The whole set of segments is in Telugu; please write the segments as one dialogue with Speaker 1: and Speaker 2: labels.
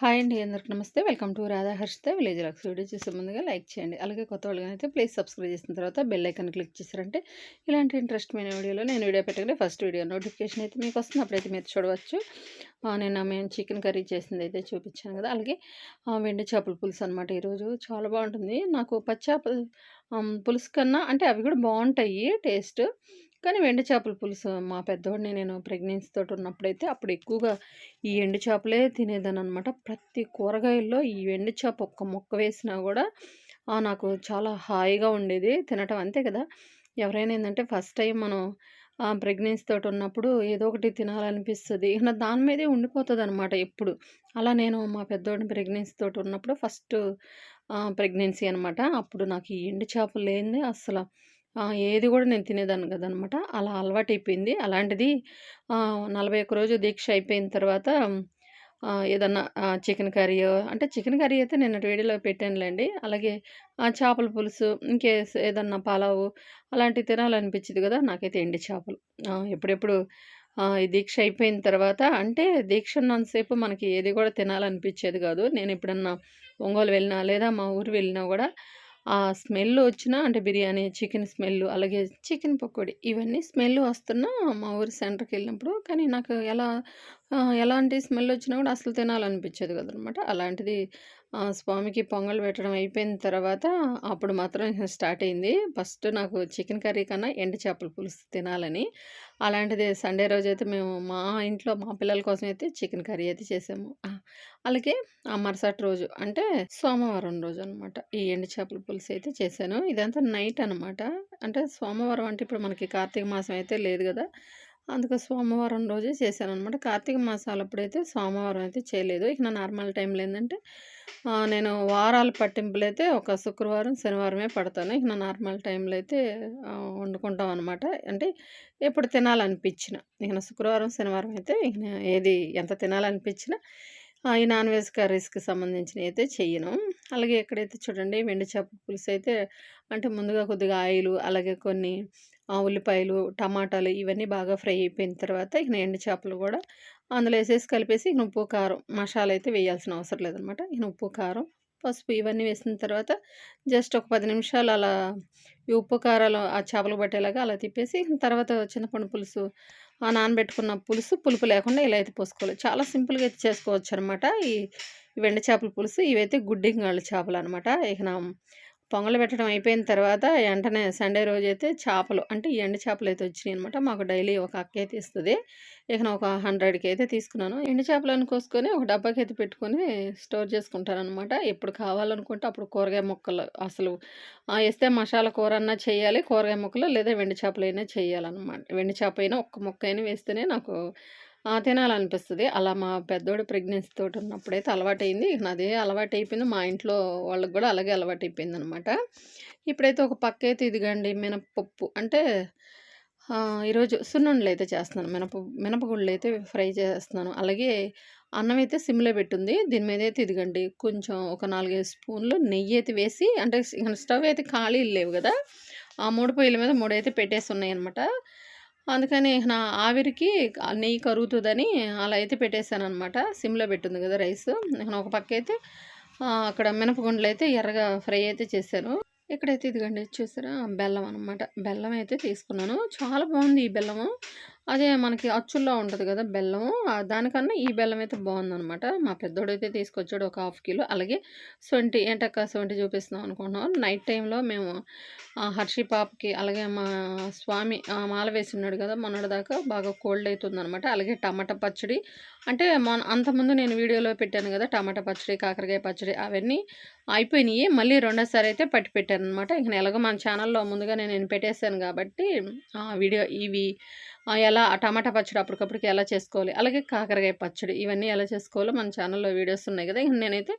Speaker 1: హాయ్ అండి అందరికి నమస్తే. Welcome to Radha Harshitha village vlogs video చూసే ముందుగా లైక్ చేయండి. అలాగే కొత్త వాళ్ళకి అయితే ప్లీజ్ సబ్స్క్రైబ్ చేసిన తర్వాత బెల్ ఐకాన్ క్లిక్ చేశారంటే ఇలాంటి ఇంట్రెస్ట్మైన వీడియోలో నేను వీడియో పెట్టగానే ఫస్ట్ వీడియో నోటిఫికేషన్ అయితే మీకు వస్తుంది. అప్పుడైతే మీరు చూడవచ్చు. నేను మేము చికెన్ కర్రీ చేసింది అయితే చూపించాను కదా. అలాగే వెండి చేపల పులుసు అనమాట ఈరోజు. చాలా బాగుంటుంది. నాకు పచ్చాపల పులుసు కన్నా అంటే అవి కూడా బాగుంటాయి టేస్ట్. కానీ ఎండు చేపల పులుసు మా పెద్దవాడిని నేను ప్రెగ్నెన్సీ తోటి ఉన్నప్పుడైతే అప్పుడు ఎక్కువగా ఈ ఎండు చేపలే తినేదాన్ని అనమాట ప్రతి కూరగాయల్లో ఈ ఎండు చేప ఒక్క ముక్క వేసినా కూడా నాకు చాలా హాయిగా ఉండేది తినటం అంతే కదా. ఎవరైనా ఏంటంటే ఫస్ట్ టైం మనం ప్రెగ్నెన్సీ తోటి ఉన్నప్పుడు ఏదో ఒకటి తినాలనిపిస్తుంది. ఇక దాని మీదే ఉండిపోతుంది అనమాట ఎప్పుడు. అలా నేను మా పెద్దోడిని ప్రెగ్నెన్సీ తోటి ఉన్నప్పుడు ఫస్ట్ ప్రెగ్నెన్సీ అనమాట అప్పుడు నాకు ఈ ఎండు చేపలు లేనిదే అసలు ఏది కూడా నేను తినేదాన్ని కదనమాట అలా అలవాటైపోయింది. అలాంటిది నలభై ఒక్క రోజు దీక్ష అయిపోయిన తర్వాత ఏదన్నా చికెన్ కర్రీ అంటే చికెన్ కర్రీ అయితే నిన్న వీడియోలో పెట్టానులేండి. అలాగే చేపల పులుసు ఇంకే ఏదన్నా పలావు అలాంటివి తినాలనిపించింది కదా నాకైతే ఎండి చేపలు. ఎప్పుడెప్పుడు దీక్ష అయిపోయిన తర్వాత అంటే దీక్ష ఉన్నంతసేపు మనకి ఏది కూడా తినాలనిపించేది కాదు. నేను ఎప్పుడన్నా ఒంగోలు వెళ్ళినా లేదా మా ఊరు వెళ్ళినా కూడా ఆ స్మెల్ వచ్చినా అంటే బిర్యానీ చికెన్ స్మెల్ అలాగే చికెన్ పకోడీ ఇవన్నీ స్మెల్ వస్తున్నా మా ఊరి సెంటర్కి వెళ్ళినప్పుడు. కానీ నాకు ఎలా ఎలాంటి స్మెల్ వచ్చినా కూడా అసలు తినాలనిపించేది కదనమాట. అలాంటిది స్వామికి పొంగల్ పెట్టడం అయిపోయిన తర్వాత అప్పుడు మాత్రం స్టార్ట్ అయింది. ఫస్ట్ నాకు చికెన్ కర్రీ కన్నా ఎండు చేపల పులుసు తినాలని. అలాంటిది సండే రోజు అయితే మేము మా ఇంట్లో మా పిల్లల కోసం అయితే చికెన్ కర్రీ అయితే చేసాము. అలాగే ఆ మరుసటి రోజు అంటే సోమవారం రోజు అనమాట ఈ ఎండు చేపల పులుసు అయితే చేశాను. ఇదంతా నైట్ అనమాట అంటే సోమవారం అంటే ఇప్పుడు మనకి కార్తీక మాసం అయితే లేదు కదా. అందుకే సోమవారం రోజే చేశాను అనమాట కార్తీక మాసాలు అప్పుడైతే సోమవారం అయితే చేయలేదు. ఇక నా నార్మల్ టైంలో ఏంటంటే నేను వారాల పట్టింపులు అయితే ఒక శుక్రవారం శనివారమే పడతాను. ఇక నా నార్మల్ టైంలో అయితే వండుకుంటాం అనమాట అంటే ఎప్పుడు తినాలనిపించిన. ఇక నా శుక్రవారం శనివారం అయితే ఇక ఏది ఎంత తినాలనిపించినా ఈ నాన్ వెజ్ కర్రీస్కి సంబంధించినవి అయితే చేయను అలాగే ఎక్కడైతే చూడండి వెండి చేపల పులుసు అయితే అంటే ముందుగా కొద్దిగా ఆయిల్ అలాగే కొన్ని ఉల్లిపాయలు టమాటాలు ఇవన్నీ బాగా ఫ్రై అయిపోయిన తర్వాత ఇక ఎండు చేపలు కూడా అందులో వేసేసి కలిపేసి ఇక ఉప్పు కారం మసాలా అయితే వేయాల్సిన అవసరం లేదనమాట. ఇక ఉప్పు కారం పసుపు ఇవన్నీ వేసిన తర్వాత జస్ట్ ఒక పది నిమిషాలు అలా ఈ ఉప్పు కారాలు ఆ చేపలు పట్టేలాగా అలా తిప్పేసి తర్వాత చింతపండు పులుసు ఆ నానబెట్టుకున్న పులుసు పులుపు లేకుండా ఇలా అయితే పోసుకోవాలి. చాలా సింపుల్గా అయితే చేసుకోవచ్చు అనమాట. ఈ వెండి చేపల పులుసు ఇవైతే గుడ్డింగాళ్ళ చేపలు అనమాట. ఇక నా పొంగలు పెట్టడం అయిపోయిన తర్వాత వెంటనే సండే రోజు అయితే చేపలు అంటే ఈ ఎండు చేపలు అయితే వచ్చినాయి అనమాట మాకు డైలీ ఒక అక్క అయితే ఇస్తుంది ఇక నేను ఒక హండ్రెడ్కి అయితే తీసుకున్నాను. ఎండు చేపలను కోసుకొని ఒక డబ్బాకి అయితే పెట్టుకొని స్టోర్ చేసుకుంటాను అనమాట ఎప్పుడు కావాలనుకుంటే అప్పుడు కూరగాయ ముక్కలు అసలు వేస్తే మసాలా కూర అన్నా చేయాలి కూరగాయ ముక్కలు లేదా వెండి చేపలు అయినా చేయాలన్నమాట. వెండి చేప అయినా ఒక్క ముక్క అయినా వేస్తేనే నాకు తినాలనిపిస్తుంది. అలా మా పెద్దోడు ప్రెగ్నెన్సీ తోటి ఉన్నప్పుడైతే అలవాటైంది అదే అలవాటు అయిపోయింది మా ఇంట్లో వాళ్ళకి కూడా అలాగే అలవాటు అయిపోయింది అనమాట ఇప్పుడైతే ఒక పక్క అయితే ఇదిగండి మినపప్పు. అంటే ఈరోజు సున్నుండలు అయితే చేస్తున్నాను. మినప మినపగుళ్ళు అయితే ఫ్రై చేస్తున్నాను. అలాగే అన్నం అయితే సిమ్లో పెట్టుంది. దీని మీద అయితే ఇదిగండి కొంచెం ఒక నాలుగైదు స్పూన్లు నెయ్యి అయితే వేసి అంటే స్టవ్ అయితే ఖాళీ లేవు కదా. ఆ మూడు పొయ్యిల మీద మూడు అయితే పెట్టేసి ఉన్నాయి అనమాట అందుకని నా ఆవిరికి నెయ్యి కరుగుతుందని అలా అయితే పెట్టేశాను అనమాట సిమ్లో పెట్టింది కదా రైస్. నేను ఒక పక్క అయితే అక్కడ మినపగుండలు అయితే ఎర్రగా ఫ్రై అయితే చేశాను. ఇక్కడైతే ఇదిగండి చూసారా? బెల్లం అనమాట బెల్లం అయితే తీసుకున్నాను. చాలా బాగుంది ఈ బెల్లము. అదే మనకి అచ్చుల్లో ఉంటుంది కదా బెల్లము దానికన్నా ఈ బెల్లం అయితే బాగుందనమాట మా పెద్దోడైతే తీసుకొచ్చాడు ఒక హాఫ్ కిలో. అలాగే సొంటి ఏంటక్క సొంటి చూపిస్తున్నాం అనుకుంటున్నాం. నైట్ టైంలో మేము హర్షి పాపకి అలాగే మా స్వామి మాల వేసి ఉన్నాడు కదా మొన్నటి దాకా బాగా కోల్డ్ అవుతుంది అనమాట అలాగే టమాటా పచ్చడి. అంటే మొన్న అంతకుముందు నేను వీడియోలో పెట్టాను కదా టమాటా పచ్చడి కాకరకాయ పచ్చడి అవన్నీ అయిపోయినాయి. మళ్ళీ రెండోసారి అయితే పట్టి పెట్టాను అనమాట ఇంక ఎలాగో మన ఛానల్లో ముందుగా నేను పెట్టేశాను కాబట్టి వీడియో ఇవి ఎలా టమాటా పచ్చడి అప్పటికప్పటికి ఎలా చేసుకోవాలి? అలాగే కాకరకాయ పచ్చడి ఇవన్నీ ఎలా చేసుకోవాలో మన ఛానల్లో వీడియోస్ ఉన్నాయి కదా నేనైతే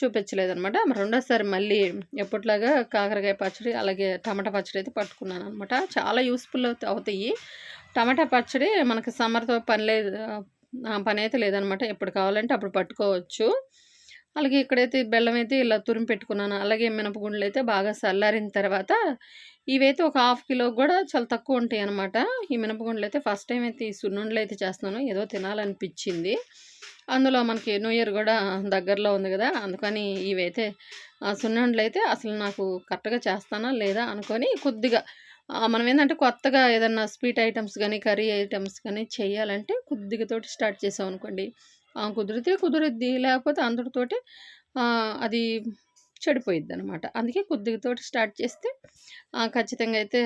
Speaker 1: చూపించలేదనమాట మరి రెండోసారి మళ్ళీ ఎప్పట్లాగా కాకరకాయ పచ్చడి అలాగే టమాటా పచ్చడి అయితే పట్టుకున్నాను అనమాట చాలా యూస్ఫుల్ అవుతాయి. టమాటా పచ్చడి మనకి సమ్మర్తో పని లేదు పని అయితే లేదనమాట ఎప్పుడు కావాలంటే అప్పుడు పట్టుకోవచ్చు. అలాగే ఇక్కడైతే బెల్లం అయితే ఇలా తురిమి పెట్టుకున్నాను. అలాగే మినపగుండ్లు అయితే బాగా చల్లారిన తర్వాత ఇవైతే ఒక హాఫ్ కిలో కూడా చాలా తక్కువ ఉంటాయి అనమాట ఈ మినపగుండలు అయితే ఫస్ట్ టైం అయితే ఈ సున్నుండలు అయితే చేస్తున్నాను. ఏదో తినాలనిపించింది. అందులో మనకి న్యూ ఇయర్ కూడా దగ్గరలో ఉంది కదా అందుకని ఇవైతే ఆ సున్నుండలు అయితే అసలు నాకు కరెక్ట్గా చేస్తానా లేదా అనుకొని కొద్దిగా మనం ఏంటంటే కొత్తగా ఏదన్నా స్వీట్ ఐటమ్స్ కానీ కర్రీ ఐటమ్స్ కానీ చేయాలంటే కొద్దిగతోటి స్టార్ట్ చేసాం అనుకోండి కుదిరితే కుదురుద్ది లేకపోతే అందరితోటి అది చెడిపోయిద్ది అనమాట అందుకే కొద్దిగా తోటి స్టార్ట్ చేస్తే ఖచ్చితంగా అయితే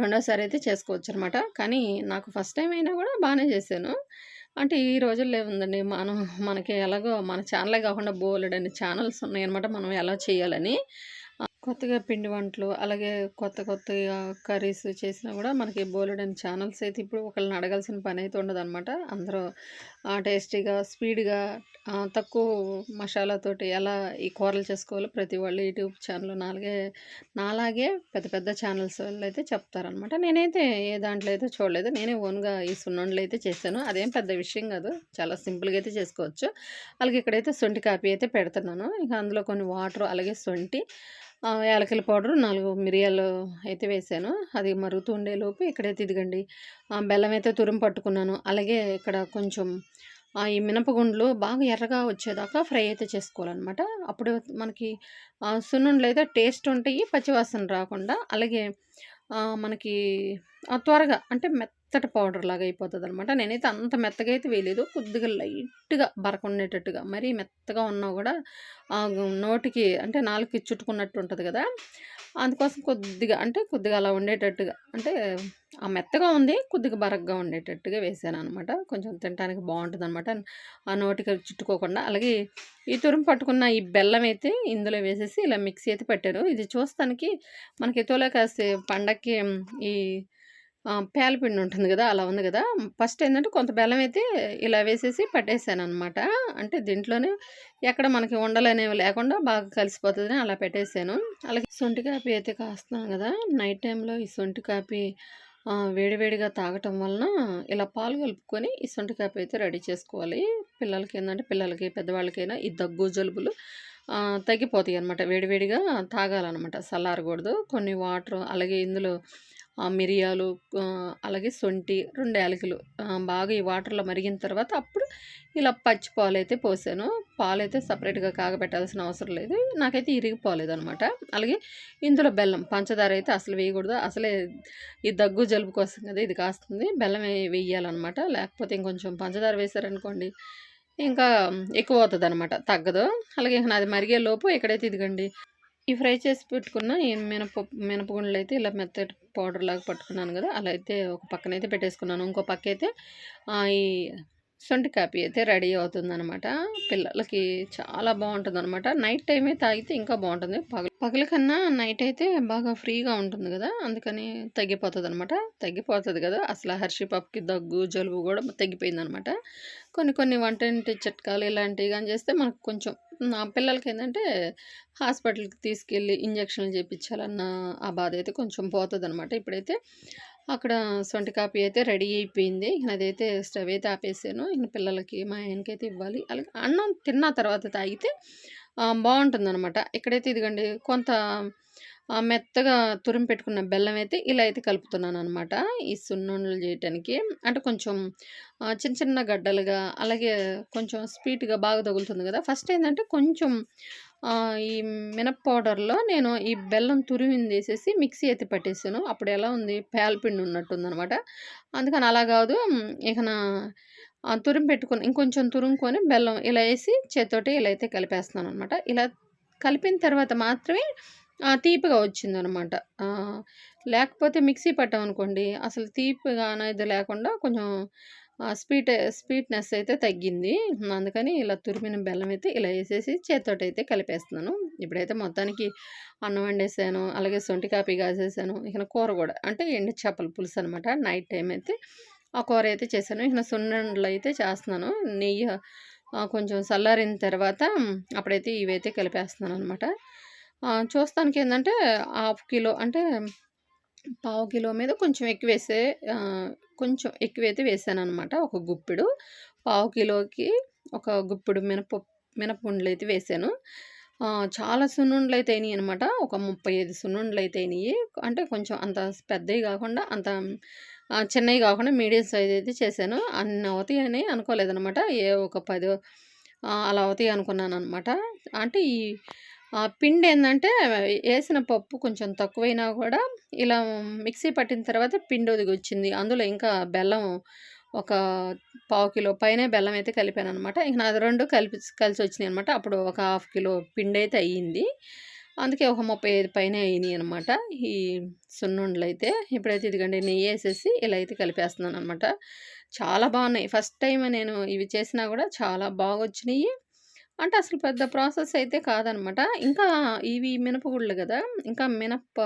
Speaker 1: రెండోసారి అయితే చేసుకోవచ్చు అనమాట కానీ నాకు ఫస్ట్ టైం అయినా కూడా బాగానే చేశాను. అంటే ఈ రోజుల్లో ఏముందండి మనం మనకి ఎలాగో మన ఛానలే కాకుండా బోలెడన్ని ఛానల్స్ ఉన్నాయన్నమాట మనం ఎలా చేయాలని. కొత్తగా పిండి వంటలు అలాగే కొత్త కొత్తగా కర్రీస్ చేసినా కూడా మనకి బోలెడన్ని ఛానల్స్ అయితే ఇప్పుడు ఒకళ్ళని అడగాల్సిన పని అయితే ఉండదు అనమాట అందరూ ఆ, టేస్టీగా స్పీడ్గా తక్కువ మసాలాతోటి ఎలా ఈ కూరలు చేసుకోవాలో ప్రతి వాళ్ళు యూట్యూబ్ ఛానల్ నాలుగే నాలాగే పెద్ద పెద్ద ఛానల్స్ వాళ్ళు అయితే చెప్తారనమాట నేనైతే ఏ దాంట్లో అయితే చూడలేదు. నేనే ఓన్గా ఈ సున్నుండలు అయితే చేశాను. అదేం పెద్ద విషయం కాదు. చాలా సింపుల్గా అయితే చేసుకోవచ్చు. అలాగే ఇక్కడైతే సొంటి కాపీ అయితే పెడుతున్నాను. ఇంకా అందులో కొన్ని వాటర్ అలాగే సొంటి యాలకల పౌడర్ నాలుగు మిరియాలు అయితే వేసాను. అది మరుగుతూ ఉండేలోపు ఇక్కడైతే ఇదిగండి బెల్లం అయితే తురుము పట్టుకున్నాను. అలాగే ఇక్కడ కొంచెం ఈ మినపగుండ్లు బాగా ఎర్రగా వచ్చేదాకా ఫ్రై అయితే చేసుకోవాలన్నమాట. అప్పుడు మనకి సున్నుండలు అయితే టేస్ట్ ఉంటాయి పచ్చివాసన రాకుండా. అలాగే మనకి త్వరగా అంటే మెత్త మెత్తటి పౌడర్ లాగా అయిపోతుంది అనమాట నేనైతే అంత మెత్తగా అయితే వేయలేదు. కొద్దిగా లైట్గా బరక ఉండేటట్టుగా మరీ మెత్తగా ఉన్నా కూడా ఆ, నోటికి అంటే నాలుగుకి చుట్టుకున్నట్టు ఉంటుంది కదా. అందుకోసం కొద్దిగా అంటే కొద్దిగా అలా ఉండేటట్టుగా అంటే ఆ మెత్తగా ఉంది కొద్దిగా బరగ్గా ఉండేటట్టుగా వేసాను అనమాట కొంచెం తినడానికి బాగుంటుంది అనమాట ఆ నోటికి చుట్టుకోకుండా. అలాగే ఈ తురుము పట్టుకున్న ఈ బెల్లం అయితే ఇందులో వేసేసి ఇలా మిక్సీ అయితే పెట్టాను. ఇది చూస్తానికి మనకి ఎతోలో కాసే పండక్కి ఈ పేలపిండి ఉంటుంది కదా అలా ఉంది కదా. ఫస్ట్ ఏంటంటే కొంత బెల్లం అయితే ఇలా వేసేసి పెట్టేశాను అనమాట అంటే దీంట్లోనే ఎక్కడ మనకి ఉండలనేవి లేకుండా బాగా కలిసిపోతుందని అలా పెట్టేశాను అలాగే సొంటి కాపీ అయితే కాస్తున్నాను కదా నైట్ టైంలో ఈ సొంటి కాపీ వేడివేడిగా తాగటం వలన ఇలా పాలు కలుపుకొని ఈ సొంటి కాపీ అయితే రెడీ చేసుకోవాలి. పిల్లలకి ఏంటంటే పిల్లలకి పెద్దవాళ్ళకైనా ఈ దగ్గు జలుబులు తగ్గిపోతాయి అనమాట వేడివేడిగా తాగాలన్నమాట. చల్లారకూడదు. కొన్ని వాటర్ అలాగే ఇందులో మిరియాలు అలాగే సొంటి రెండు యాలకులు బాగా ఈ వాటర్లో మరిగిన తర్వాత అప్పుడు ఇలా పచ్చి పాలు అయితే పోసాను. పాలు అయితే సపరేట్గా కాగబెట్టాల్సిన అవసరం లేదు. నాకైతే ఇరిగిపోలేదు అనమాట అలాగే ఇందులో బెల్లం పంచదార అయితే అసలు వేయకూడదు. అసలే ఈ దగ్గు జలుబు కోసం కదా ఇది కాస్తుంది. బెల్లం వే- వేయాలన్నమాట లేకపోతే ఇంకొంచెం పంచదార వేశారనుకోండి ఇంకా ఎక్కువ అవుతుంది అనమాట తగ్గదు. అలాగే ఇంకా నాది మరిగే లోపు ఎక్కడైతే ఇదిగండి ఈ ఫ్రై చేసి పెట్టుకున్న ఈ మినప మినపగుండలు అయితే ఇలా మెత్తటి పౌడర్ లాగా పట్టుకున్నాను కదా అలా అయితే ఒక పక్కన అయితే పెట్టేసుకున్నాను. ఇంకో పక్క అయితే ఈ సొంటి కాపీ అయితే రెడీ అవుతుందనమాట పిల్లలకి చాలా బాగుంటుంది అనమాట నైట్ టైమే తాగితే ఇంకా బాగుంటుంది. పగల పగల కన్నా నైట్ అయితే బాగా ఫ్రీగా ఉంటుంది కదా అందుకని తగ్గిపోతుంది అనమాట తగ్గిపోతుంది కదా అసలు హర్షి పప్పుకి దగ్గు జలుబు కూడా తగ్గిపోయింది అనమాట కొన్ని కొన్ని వంటింటి చిట్కాలు ఇలాంటివి కానీ చేస్తే మనకు కొంచెం నా పిల్లలకి ఏంటంటే హాస్పిటల్కి తీసుకెళ్ళి ఇంజక్షన్లు చేయించాలన్న ఆ బాధ అయితే కొంచెం పోతుంది అనమాట ఇప్పుడైతే అక్కడ సొంటి కాపీ అయితే రెడీ అయిపోయింది. ఇక అదైతే స్టవ్ అయితే ఆపేసాను. ఇంక పిల్లలకి మా ఆయనకైతే ఇవ్వాలి. అలాగే అన్నం తిన్న తర్వాత తాగితే బాగుంటుందన్నమాట. ఇక్కడైతే ఇదిగండి కొంత మెత్తగా తురిమి పెట్టుకున్న బెల్లం అయితే ఇలా అయితే కలుపుతున్నాను అనమాట ఈ సున్నుండలు చేయటానికి. అంటే కొంచెం చిన్న చిన్న గడ్డలుగా అలాగే కొంచెం స్వీట్గా బాగా తగులుతుంది కదా. ఫస్ట్ ఏంటంటే కొంచెం ఈ మినప పౌడర్లో నేను ఈ బెల్లం తురిమింది తీసేసి మిక్సీ అయితే పట్టేసాను. అప్పుడు ఎలా ఉంది? పేలపిండి ఉన్నట్టుంది అనమాట అందుకని అలా కాదు. ఇక నా తురిమి పెట్టుకుని ఇంకొంచెం తురుముకొని బెల్లం ఇలా వేసి చేత్తోటి ఇలా అయితే కలిపేస్తున్నాను అనమాట ఇలా కలిపిన తర్వాత మాత్రమే ఆ, తీపిగా వచ్చిందనమాట లేకపోతే మిక్సీ పట్టామనుకోండి అసలు తీపిగా అనేది లేకుండా కొంచెం స్వీట్ స్వీట్నెస్ అయితే తగ్గింది. అందుకని ఇలా తురిమిన బెల్లం అయితే ఇలా వేసేసి చేత్తోటి అయితే కలిపేస్తున్నాను. ఇప్పుడైతే మొత్తానికి అన్నం వండేసాను అలాగే సొంటి కాపీ కాసేసాను ఇక కూర కూడా. అంటే ఎండి చేపల పులుసు అనమాట నైట్ టైం అయితే. ఆ కూర అయితే చేశాను. ఇక సున్నుండలు అయితే చేస్తున్నాను. నెయ్యి కొంచెం చల్లారిన తర్వాత అప్పుడైతే ఇవైతే కలిపేస్తున్నాను అనమాట చూస్తానికి ఏంటంటే హాఫ్ కిలో అంటే పావు కిలో మీద కొంచెం ఎక్కువ వేసే కొంచెం ఎక్కువైతే వేసాను అనమాట ఒక గుప్పెడు. పావు కిలోకి ఒక గుప్పెడు మినప మినపగుండ్లు అయితే వేసాను చాలా సున్నుండలు అయితే అయినాయి అనమాట ఒక ముప్పై ఐదు సున్నుండలు అయితే అయినాయి. అంటే కొంచెం అంత పెద్దవి కాకుండా అంత చిన్నవి కాకుండా మీడియం సైజ్ అయితే చేశాను. అన్ని అవుతాయి అని అనుకోలేదనమాట ఏ ఒక పది అలా అవుతాయి అనుకున్నాను అనమాట అంటే ఈ పిండి ఏంటంటే వేసిన పప్పు కొంచెం తక్కువైనా కూడా ఇలా మిక్సీ పట్టిన తర్వాత పిండి ఒదిగి వచ్చింది అందులో ఇంకా బెల్లం ఒక పావు కిలో పైనే బెల్లం అయితే కలిపాను అనమాట ఇంక నాది రెండు కలిపి కలిసి వచ్చినాయి అనమాట అప్పుడు ఒక హాఫ్ కిలో పిండి అయితే అయ్యింది. అందుకే ఒక ముప్పై ఐదు పైన అయినాయి అనమాట ఈ సున్నుండలు అయితే. ఇప్పుడైతే ఇదిగండి నెయ్యి వేసేసి ఇలా అయితే కలిపేస్తున్నాను అనమాట చాలా బాగున్నాయి. ఫస్ట్ టైం నేను ఇవి చేసినా కూడా చాలా బాగా వచ్చినాయి అంటే అసలు పెద్ద ప్రాసెస్ అయితే కాదనమాట. ఇంకా ఇవి మినపగుళ్ళు కదా! ఇంకా మినప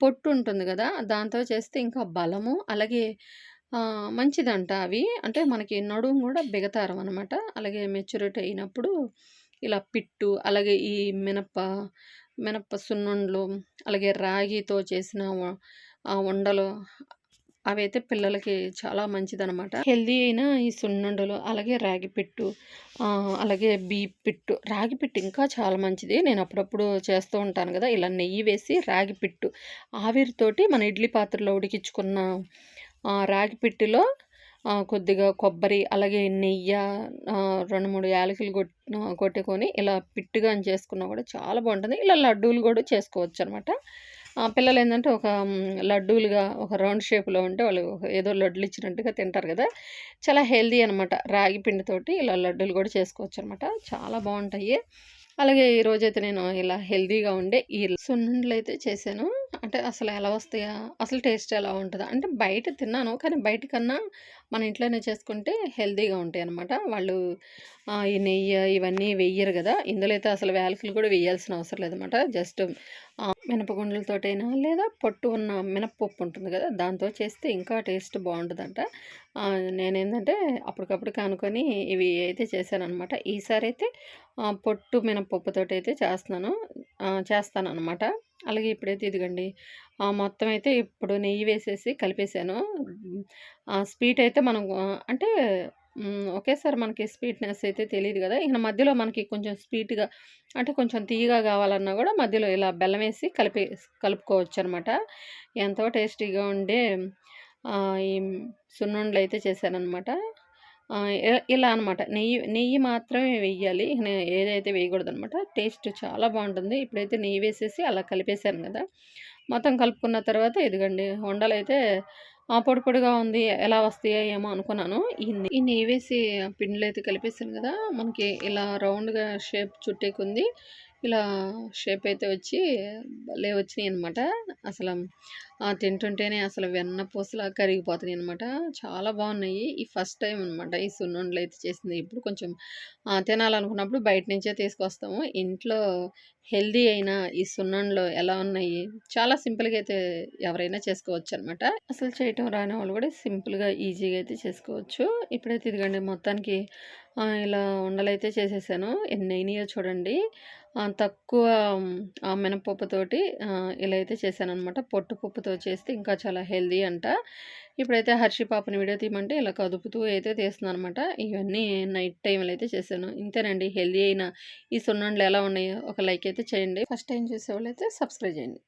Speaker 1: పొట్టు ఉంటుంది కదా! దాంతో చేస్తే ఇంకా బలము అలాగే మంచిదంట అవి. అంటే మనకి నడుము కూడా బిగతారం అనమాట. అలాగే మెచ్యూరిటీ అయినప్పుడు ఇలా పిట్టు అలాగే ఈ మినప మినప సున్నుండలు అలాగే రాగితో చేసిన ఉండలు అవైతే పిల్లలకి చాలా మంచిదనమాట హెల్దీ అయిన ఈ సున్నుండలు అలాగే రాగి పిట్టు అలాగే బీ పిట్టు రాగి పిట్టు ఇంకా చాలా మంచిది. నేను అప్పుడప్పుడు చేస్తూ ఉంటాను కదా ఇలా నెయ్యి వేసి రాగి పిట్టు ఆవిరితోటి మన ఇడ్లీ పాత్రలో ఉడికించుకున్న రాగి పిట్టులో కొద్దిగా కొబ్బరి అలాగే నెయ్యి రెండు మూడు యాలకులు కొట్ కొట్టుకొని ఇలా పిట్టుగా చేసుకున్నా కూడా చాలా బాగుంటుంది. ఇలా లడ్డూలు కూడా చేసుకోవచ్చు అనమాట పిల్లలు ఏంటంటే ఒక లడ్డూలుగా ఒక రౌండ్ షేప్లో ఉంటే వాళ్ళు ఏదో లడ్డులు ఇచ్చినట్టుగా తింటారు కదా. చాలా హెల్దీ అనమాట రాగి పిండితోటి ఇలా లడ్డూలు కూడా చేసుకోవచ్చు అనమాట చాలా బాగుంటాయి. అలాగే ఈరోజైతే నేను ఇలా హెల్దీగా ఉండే ఈ సున్నుండలు అయితే చేశాను. అంటే అసలు ఎలా వస్తాయా? అసలు టేస్ట్ ఎలా ఉంటుందా? అంటే బయట తిన్నాను. కానీ బయట కన్నా మన ఇంట్లోనే చేసుకుంటే హెల్తీగా ఉంటాయి అనమాట వాళ్ళు ఈ నెయ్యి ఇవన్నీ వేయరు కదా. ఇందులో అయితే అసలు వేలకులు కూడా వేయాల్సిన అవసరం లేదన్నమాట. జస్ట్ మినపగుండ్లతోటైనా లేదా పొట్టు ఉన్న మినపప్పు ఉంటుంది కదా దాంతో చేస్తే ఇంకా టేస్ట్ బాగుంటుందంట. నేనేంటంటే అప్పటికప్పుడు కానుకొని ఇవి అయితే చేశానమాట ఈసారి అయితే పొట్టు మినపప్పుతోటి అయితే చేస్తున్నాను. చేస్తాను అనమాట అలాగే ఇప్పుడైతే ఇదిగండి మొత్తం అయితే ఇప్పుడు నెయ్యి వేసేసి కలిపేసాను. స్వీట్ అయితే మనం అంటే ఒకేసారి మనకి స్వీట్నెస్ అయితే తెలియదు కదా. ఇక మధ్యలో మనకి కొంచెం స్వీట్గా అంటే కొంచెం తీయగా కావాలన్నా కూడా మధ్యలో ఇలా బెల్లం వేసి కలిపి కలుపుకోవచ్చు అనమాట ఎంతో టేస్టీగా ఉండే ఈ సున్నుండలు అయితే చేశానమాట ఇలా అనమాట. నెయ్యి నెయ్యి మాత్రమే వెయ్యాలి. ఏదైతే వేయకూడదు అనమాట టేస్ట్ చాలా బాగుంటుంది. ఇప్పుడైతే నెయ్యి వేసేసి అలా కలిపేశాను కదా. మొత్తం కలుపుకున్న తర్వాత ఇదిగండి వండలు అయితే పొడి పొడిగా ఉంది. ఎలా వస్తాయో ఏమో అనుకున్నాను. ఈ నెయ్యి వేసి పిండిలో అయితే కలిపేసాను కదా. మనకి ఇలా రౌండ్గా షేప్ చుట్టేకుంది. ఇలా షేప్ అయితే వచ్చి భలే వచ్చినాయి అనమాట అసలు తింటుంటేనే అసలు వెన్న పూసలా కరిగిపోతున్నాయి అనమాట చాలా బాగున్నాయి. ఈ ఫస్ట్ టైం అనమాట ఈ సున్నుండలు అయితే చేసింది. ఇప్పుడు కొంచెం తినాలనుకున్నప్పుడు బయట నుంచే తీసుకొస్తాము. ఇంట్లో హెల్దీ అయిన ఈ సున్నుండలు ఎలా ఉన్నాయి? చాలా సింపుల్గా అయితే ఎవరైనా చేసుకోవచ్చు అనమాట అసలు చేయటం రాని వాళ్ళు కూడా సింపుల్గా ఈజీగా అయితే చేసుకోవచ్చు. ఇప్పుడైతే ఇదిగండి మొత్తానికి ఇలా ఉండలైతే చేసేసాను. ఎన్ని అయినాయో చూడండి. తక్కువ మినపప్పుతోటి ఇలా అయితే చేశాననమాట. పొట్టు పప్పుతో చేస్తే ఇంకా చాలా హెల్దీ అంట. ఇప్పుడైతే హర్షి పాపని వీడియో తీయమంటే ఇలా కదుపుతూ అయితే తీస్తున్నాను అనమాట ఇవన్నీ నైట్ టైంలో అయితే చేశాను. ఇంతేనండి హెల్దీ అయిన ఈ సున్నుండలు ఎలా ఉన్నాయో ఒక లైక్ అయితే చేయండి. ఫస్ట్ టైం చేసేవాళ్ళు అయితే సబ్స్క్రైబ్ చేయండి.